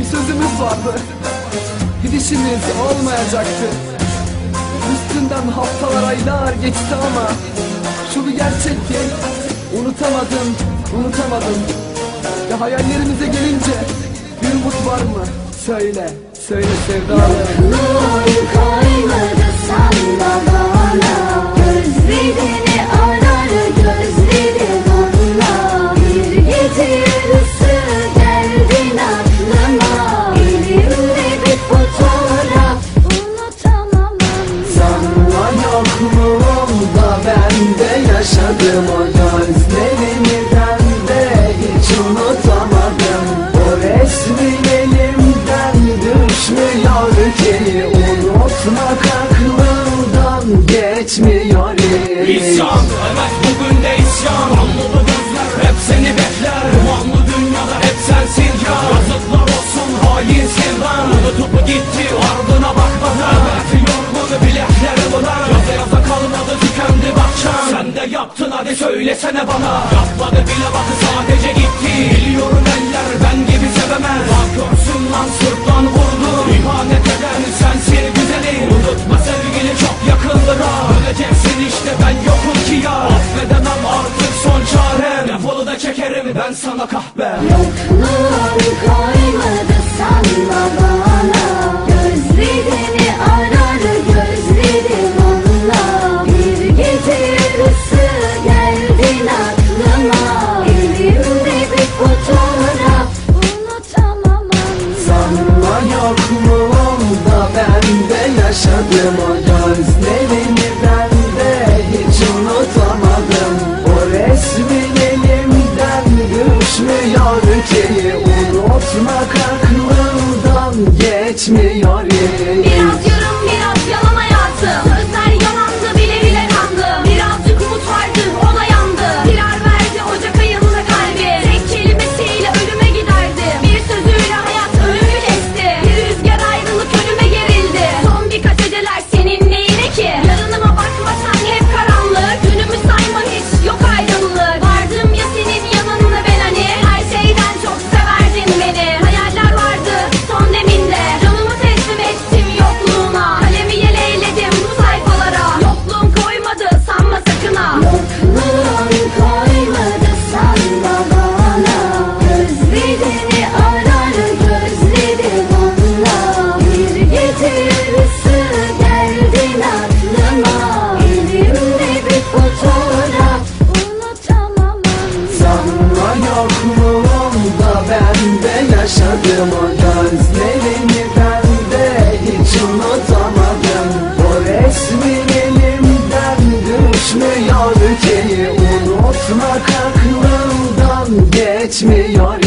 bir sözümüz vardı. Gidişimiz olmayacaktı. Üstünden haftalar aylar geçti ama Şu bir gerçek ki Unutamadım, unutamadım. Ya hayallerimize gelince Bir umut var mı? Söyle, söyle sevdalı da ben de yaşadım o gözlerini ben de hiç unutamadım. O resmin elimden düşmüyor ki unutmak aklımdan geçmiyor İsyan, evet bugün de isyan. Anladı gözler hep seni bekler. Dumanlı dünyada hep sensin ya Yazıklar olsun hainsin lan Unutup gitti ardına yaptın hadi söylesene bana. Yapmadı bile bak sadece gitti Biliyorum eller ben gibi sevemez. Bak görsün lan sırtlan vurdu İhanet eden sensin güzelim. Unutma sevgili çok yakındır ha. Öleceksin işte ben yokum ki ya. Affedemem artık son çarem. Defolu da çekerim ben sana kahve Nur koymadı sanma bana. Gözlerini Sanma yokluğumda ben de yaşadım. O gözlerini ben de hiç unutamadım. O resmin elimden düşmüyor ki unutmak aklımdan geçmiyor unutmak aklımdan geçmiyor